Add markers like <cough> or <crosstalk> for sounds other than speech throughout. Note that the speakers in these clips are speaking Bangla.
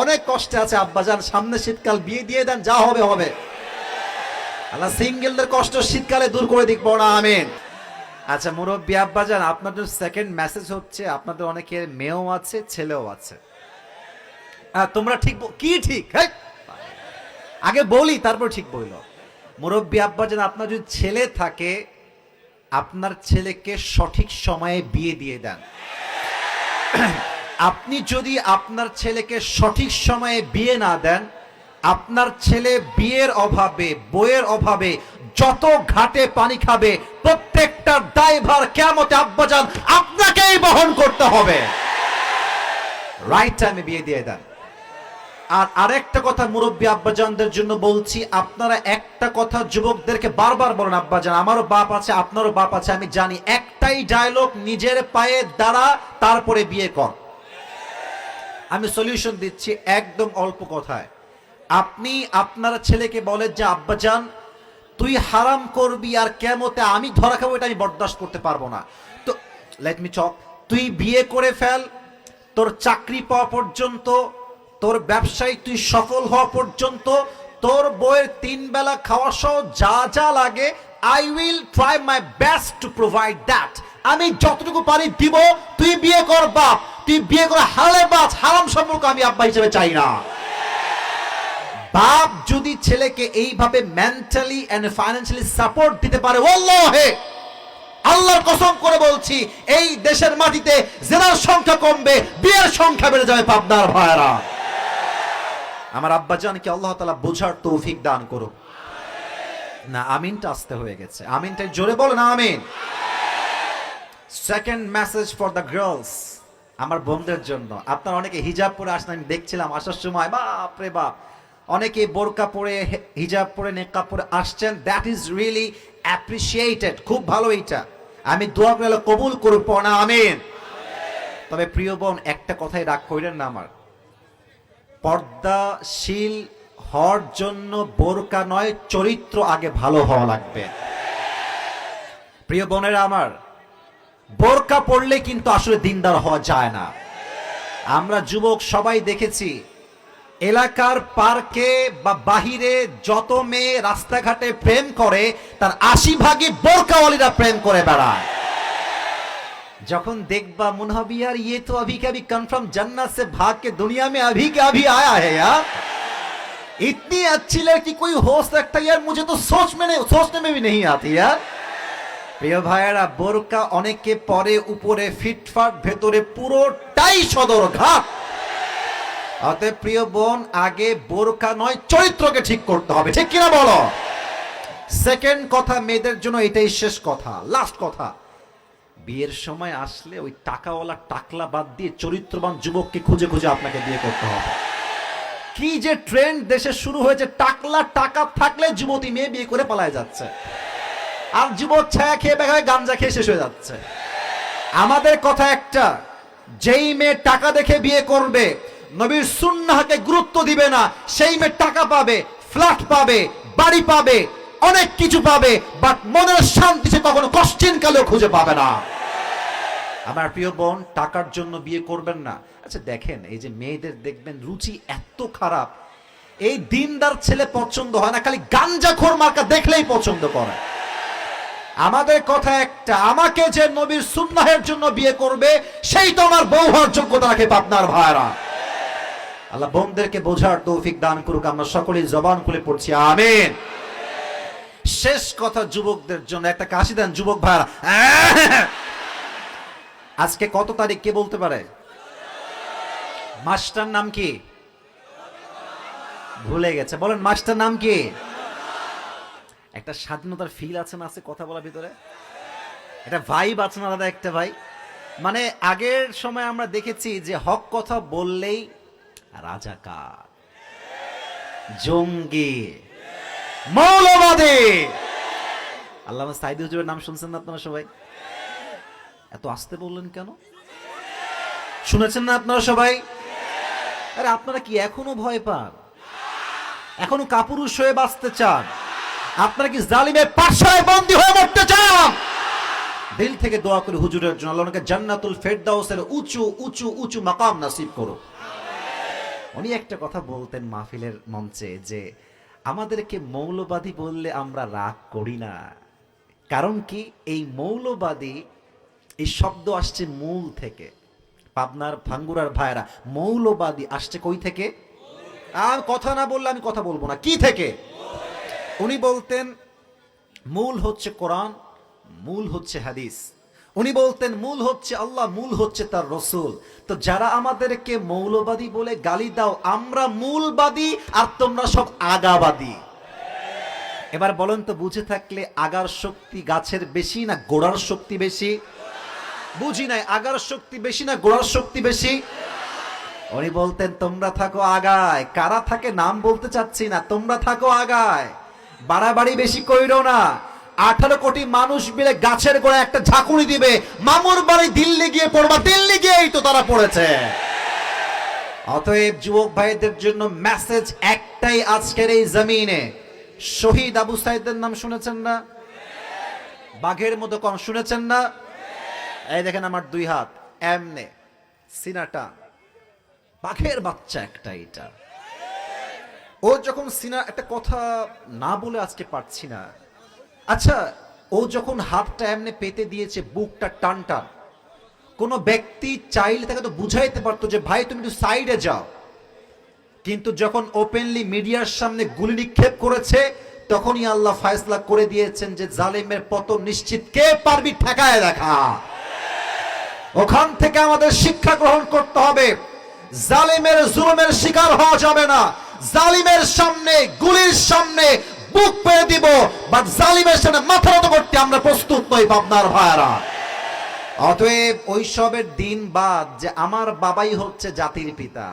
অনেক কষ্টে আছে আব্বাজান, সামনে শীতকাল, বিয়ে দিয়ে দেন, যা হবে হবে। আল্লাহ সিঙ্গেলদের কষ্ট শীতকালে দূর করে দিক, বড় আমিন। আচ্ছা মুরব্বী আব্বাজান, আপনাদের সেকেন্ড মেসেজ হচ্ছে, আপনাদের অনেকের মেয়েও আছে, ছেলেও আছে। তোমরা ঠিক কি ঠিক? হেই! আগে বলি, তারপর ঠিক বইল মুরব্বী আব্বাজান, আপনার যদি ছেলে থাকে, আপনার ছেলেকে সঠিক সময়ে বিয়ে দিয়ে দেন। আপনি যদি আপনার ছেলেকে সঠিক সময়ে বিয়ে না দেন, আপনার ছেলে বিয়ের অভাবে বইয়ের অভাবে, যত ঘাটে পানি খাবে, প্রত্যেকটা ড্রাইভার কেমতে আব্বাজান আপনাকেই বহন করতে হবে। রাইট টাইমে বিয়ে দিয়ে দেন। আর আরেকটা কথা মুরব্বী আব্বাজানদের জন্য বলছি, আপনারা একটা কথা যুবকদেরকে বারবার বলেন, আব্বাজান, আমারও বাপ আছে, আপনারও বাপ আছে, আমি জানি। একটাই ডায়লগ নিজের পায়ে দ্বারা তারপরে বিয়ে কর। আমি সলিউশন দিচ্ছি একদম অল্প কথায়। আপনি আপনার ছেলেকে বলেন যে আব্বাজান তুই হারাম করবি আর কেমতে আমি ধরা খাব, এটা আমি বরদাস্ত করতে পারব না। তো লেট মি চক তুই বিয়ে করে ফেল, তোর চাকরি পাওয়া পর্যন্ত, তোর ব্যবসায় তুই সফল হওয়া পর্যন্ত, তোর বইয়ের তিন বেলা খাওয়া সহ যা যা লাগে I will try my best to provide that আমি যতটুকু পারি দিব, তুই বিয়ে কর বাপ। তুই বিয়ে করে হারালে বাস হারাম সম্পর্ক আমি আব্বা হিসেবে চাই না। বাপ যদি ছেলেকে এইভাবে মেন্টালি এন্ড ফাইন্যান্সিয়ালি সাপোর্ট দিতে পারে, ওল্লাহে! আল্লাহর কসম করে বলছি, এই দেশের মাটিতে জেনার সংখ্যা কমবে, বিয়ের সংখ্যা বেড়ে যাবে পাবনার ভাইরা আমার আব্বাজানকে আল্লাহ তালা বোঝার তৌফিক দান করুক? না, আমিনটা আসতে হয়ে গেছে। আমিনটা জোরে বলো না আমিন। Second message for the girls আমার বোনদের জন্য। আপনার অনেকে হিজাব পরে আসেন, আমি দেখছিলাম আসার সময়। বাপ রে বাপ। অনেকে বোরকা পরে হিজাব পরে নেকাব পরে আসছেন। দ্যাট ইজ রিয়েলি অ্যাপ্রিসিয়েটেড খুব ভালো এইটা। আমি দোয়া করে কবুল করুক না আমিন। তবে প্রিয় বোন, একটা কথাই রাগ কইলেন না আমার। পর্দাশীল হওয়ার জন্য বোরকা নয়, চরিত্র আগে ভালো হওয়া লাগবে। প্রিয় বোনেরা আমার বোরকা পড়লে কিন্তু আসলে দিনদার হওয়া যায় না আমরা যুবক সবাই দেখেছি এলাকার পার্কে বা বাহিরে যত মেয়ে রাস্তাঘাটে প্রেম করে তার আশি ভাগে বোরকাওয়ালিরা প্রেম করে বেড়ায় যখন देखबा मने হবে यार ये तो अभी के अभी कंफर्म जन्नत से भाग के दुनिया में अभी के अभी आया है यार इतनी अच्छी लड़की कोई हो सकता है यार मुझे तो सोच में नहीं सोचने में भी नहीं आती यार প্রিয় ভাইয়েরা, বোরকা অনেকে পরে উপরে ফিটফাট, ভেতরে পুরোটাই সদর ঘাট। অতএব প্রিয় বোন, আগে বোরকা নয়, চরিত্রকে ঠিক করতে হবে। ঠিক কিনা বলো? সেকেন্ড কথা, মেয়েদের জন্য এটাই শেষ কথা লাস্ট কথা। বিয়ের সময় আসলে ওই টাকাওয়ালা টাকলা বাদ দিয়ে চরিত্রবান যুবককে খুঁজে খুঁজে আপনাকে বিয়ে করতে হবে। কি যে ট্রেন্ড দেশে শুরু হয়েছে, টাকলা টাকা থাকলে যুবতী মেয়ে বিয়ে করে পালায় যাচ্ছে। আর যুবক ছায়া খেয়ে বেঘা গাঞ্জা খেয়ে শেষ হয়ে যাচ্ছে। আমাদের কথা একটা, যেই মেয়ে টাকা দেখে বিয়ে করবে, নবীর সুন্নাহকে গুরুত্ব দিবে না, সেই মেয়ে টাকা পাবে ফ্ল্যাট পাবে, বাড়ি পাবে, অনেক কিছু পাবে বাট মনের শান্তি সে কখনো কষ্টিন কালেও খুঁজে পাবে না। আমার প্রিয় বোন, টাকার জন্য বিয়ে করবেন না। আচ্ছা দেখেন, এই যে মেয়েদের দেখবেন রুচি এত খারাপ। এই দিনদার ছেলে পছন্দ হয় না, খালি গাঞ্জা খোর মার্কা দেখলেই পছন্দ করে। আমাদের কথা একটা, আমাকে যে নবীর সুন্নাহের জন্য বিয়ে করবে, সেই তো আমার বউ হওয়ার যোগ্যতা রাখে আপনার ভাইরা আল্লাহ বোনদেরকে বোঝার তৌফিক দান করুক, আমরা সকলেই জবান খুলে পড়ছি, আমিন। শেষ কথা যুবকদের জন্য, একটা কাশি দেন যুবক ভাইরা আজকে কত তারিখ, কে বলতে পারে? মাস্টার নাম কি? ভুলে গেছে, বলেন মাস্টার নাম কি? একটা স্বাধীনতার ফিল আছে না আছে কথা বলার ভিতরে? এটা ভাইব আছে না দাদা একটা ভাই? মানে আগের সময় আমরা দেখেছি যে হক কথা বললেই রাজাকার জঙ্গি? মৌলবাদী? আল্লাহ সাইদ হুজুরের নাম শুনছেন না আপনারা সবাই? এত আসতে বললেন কেন? শুনেছেন না আপনারা সবাই? আরে আপনারা কি এখনও ভয় পান? এখনও কাপুরুষ হয়ে বাঁচতে চান? আপনারা কি জালিমের পাশায় বন্দী হয়ে মরতে চান? দিল থেকে দোয়া করি হুজুরের জন্য। আল্লাহ ওনাকে জান্নাতুল ফেরদাউসের উঁচু উঁচু উঁচু মাকাম নাসিব করো উনি একটা কথা বলতেন মাহফিলের মঞ্চে যে, আমাদেরকে মৌলবাদী বললে আমরা রাগ করি না। কারণ কি? এই মৌলবাদী, এই শব্দ আসছে মূল থেকে। পাবনার ভাঙ্গুরার ভাইরা মৌলবাদী আসছে কই থেকে? আর কথা না বললে আমি কথা বলব না। কি থেকে? উনি বলতেন, মূল হচ্ছে কোরআন, মূল হচ্ছে হাদিস। উনি বলতেন, মূল হচ্ছে আল্লাহ, মূল হচ্ছে তার রসুল। তো যারা আমাদেরকে মৌলবাদী বলে গালি দাও, আমরা মূলবাদী আর তোমরা সব আগাবাদী। এবার বলেন তো, বুঝে থাকলে আগার শক্তি গাছের বেশি না গোড়ার শক্তি বেশি? বুঝি নাই, আগার শক্তি বেশি না গোড়ার শক্তি বেশি? উনি বলতেন, তোমরা থাকো আগায়। কারা থাকে নাম বলতে চাচ্ছি না, তোমরা থাকো আগায়। বাড়াবাড়ি বেশি কইরো না। আঠারো কোটি মানুষ মিলে গাছের গোড়ায় একটা ঝাঁকুনি দিবে। মামুর বাড়ি দিল্লি গিয়ে পড়বা। দিল্লি গিয়েই তো তারা পড়েছে। অতএব যুবক ভাইদের জন্য মেসেজ একটাই আজকের এই জমিনে। শহীদ আবু সাইদের নাম শুনেছেন না? বাঘের মতো কম শুনেছেন না? এই দেখেন আমার দুই হাত। এমনে, সিনাটা। বাঘের বাচ্চা একটা এটা। ও যখন সিনা একটা কথা না বলে আজকে পারছি না। আচ্ছা ও যখন হাতটা এমনি পেতে দিয়েছে, বুকটা টান টান কোনো ব্যক্তি চাইলে তাকে তো বুঝাইতে পারতো যে, ভাই, তুমি একটু সাইডে যাও। কিন্তু যখন ওপেনলি মিডিয়ার সামনে গুলি নিক্ষেপ করেছে, তখনই আল্লাহ ফায়সলা করে দিয়েছেন যে, জালিমের পতন নিশ্চিত। কে পারবি ঠেকায় দেখা? ওখান থেকে আমাদের শিক্ষা গ্রহণ করতে হবে। জালিমের জুলুমের শিকার হওয়া যাবে না। জালিমের সামনে, গুলির সামনে বুক পেয়ে দিব বাট জালিমের সামনে মাথা নত করতে আমরা প্রস্তুত নই পাবনার ভাইয়ারা। অতএব ওইসবের দিন বাদ যে আমার বাবাই হচ্ছে জাতির পিতা।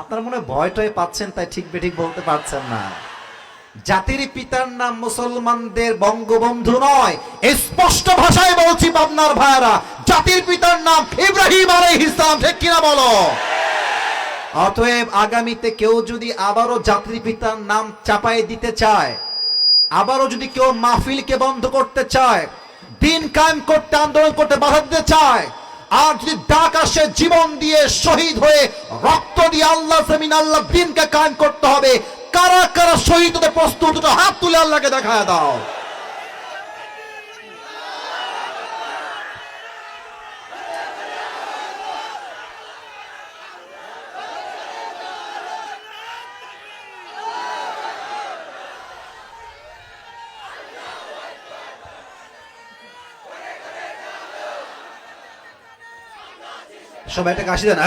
আপনার মনে ভয় টয় পাচ্ছেন, তাই ঠিক বেঠিক বলতে পারছেন না। জাতির পিতার নাম মুসলমানদের বঙ্গবন্ধু নয় স্পষ্ট ভাষায় বলছি পাবনার ভাইরা জাতির পিতার নাম ইব্রাহিম আলাইহিস ইসলাম ঠিক কিনা বলো? অতএব আগামীতে কেউ যদি আবারও জাতির পিতার নাম চাপাই দিতে চায়, আবারও যদি কেউ মাহফিলকে বন্ধ করতে চায়, দিন কায়েম করতে, আন্দোলন করতে বাধা দিতে চায়, আর যদি ডাক আসে জীবন দিয়ে শহীদ হয়ে রক্ত দিয়ে আল্লাহ জমিন, আল্লাহ দিনকে কায়েম করতে হবে, কারা কারা শহীদ হতে প্রস্তুত হাত তুলে আল্লাহকে দেখায় দাও। সবাই একটা কাশি দেন।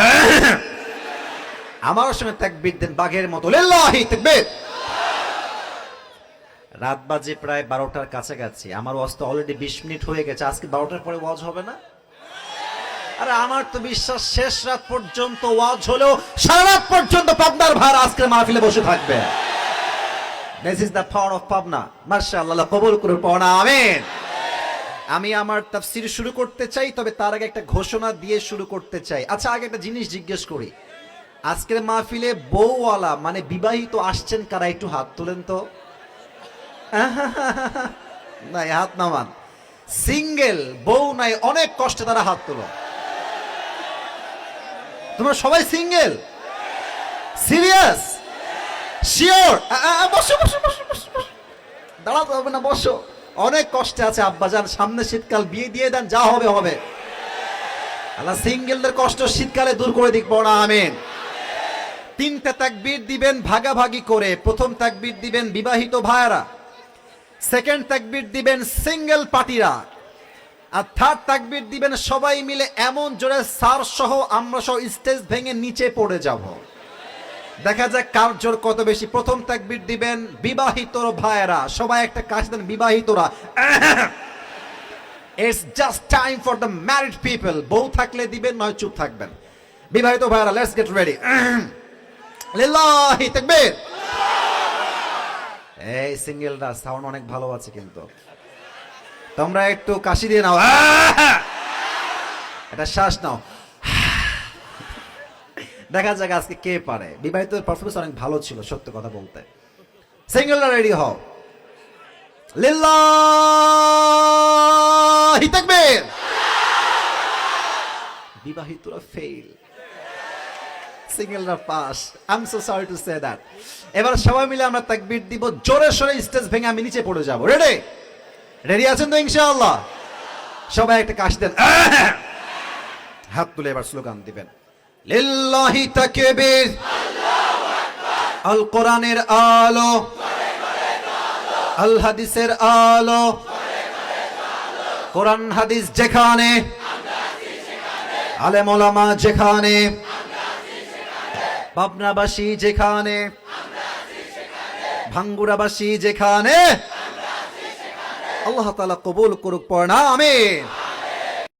আমার সঙ্গে দেন বাঘের মতো। রাত বাজে প্রায় বারোটার কাছাকাছি। আমার অলরেডি বিশ মিনিট হয়ে গেছে। আজকে বারোটার পরে ওয়াজ হবে না? আরে আমার তো বিশ্বাস, শেষ রাত পর্যন্ত ওয়াজ হলেও সারা রাত পর্যন্ত পাবনার ভার আজকের মাহফিলে বসে থাকবে। This is the power of Pabna মার্শাল্লাহ কবুল করুন পাওনা আমিন। আমি আমার তাফসির শুরু করতে চাই, তবে তার আগে একটা ঘোষণা দিয়ে শুরু করতে চাই। আচ্ছা আগে একটা জিনিস জিজ্ঞেস করি। আজকের মাহফিলে বউওয়ালা মানে বিবাহিত, আসছেন কারা? একটু হাত তোলেন তো। <laughs> নাই, হাত নামান। সিঙ্গেল, বউ নাই, অনেক কষ্টে তারা হাত তোলো। তোমরা সবাই সিঙ্গেল? সিরিয়াস? শিওর? বসো বসো বসো বসো। দাঁড়াতে হবে না, বসো। অনেক কষ্টে আছে আব্বাজান, সামনে শীতকাল, বিয়ে দিয়ে দেন, যা হবে হবে। আল্লাহ সিঙ্গেলদের কষ্ট শীতকালে দূর করে দিক না আমিন। তিনটা তাকবীর দিবেন, ভাগাভাগি করে। প্রথম তাকবীর দিবেন বিবাহিত ভাইয়ারা। সেকেন্ড তাকবীর দিবেন সিঙ্গেল পার্টিরা। আর থার্ড তাকবীর দিবেন সবাই মিলে এমন জোরে সার সহ আমরা সহ স্টেজ ভেঙে নিচে পড়ে যাব। দেখা যাক কার জোর কত বেশি। প্রথম তাকবীর দিবেন বিবাহিত ভাইয়েরা। সবাই একটা কাজ দেন বিবাহিতরা। It's just time for the married people বউ থাকলে দিবেন নয় চুপ থাকবেন। বিবাহিত ভাইয়েরা লেটস গেট রেডি লিল্লাহি তাকবীর। <laughs> এই সিঙ্গেলরা সাউন্ড অনেক ভালো আছে কিন্তু। তোমরা একটু কাশি দিয়ে নাও। <laughs> এটা শ্বাস নাও। দেখা যাক আজকে কে পারে। বিবাহিত পারফরমেন্স অনেক ভালো ছিল, সত্য কথা বলতে। সিঙ্গেলরা রেডি হও? লিল্লাহি তাকবীর বিবাহিতরা fail single no pass I am so sorry to say that এবার সবাই মিলে আমরা তাকবীর দিব, জোরে সোরে স্টেজ ভেঙে আমি নিচে পড়ে যাব। রেডি রেডি আছেন তো ইনশাআল্লাহ? সবাই একটা কাশ দেন। <laughs> হাত তুলে এবার স্লোগান দিবেন। লিল্লাহি তাকবীর। আল কোরআনের আলো। আল হাদিসের আলো। কোরআন হাদিস যেখানে। আলেম যেখানে। পাবনাবাসী যেখানে। ভাঙ্গুরাবাসী যেখানে। আল্লাহ তালা কবুল করুক পড়না আমিন।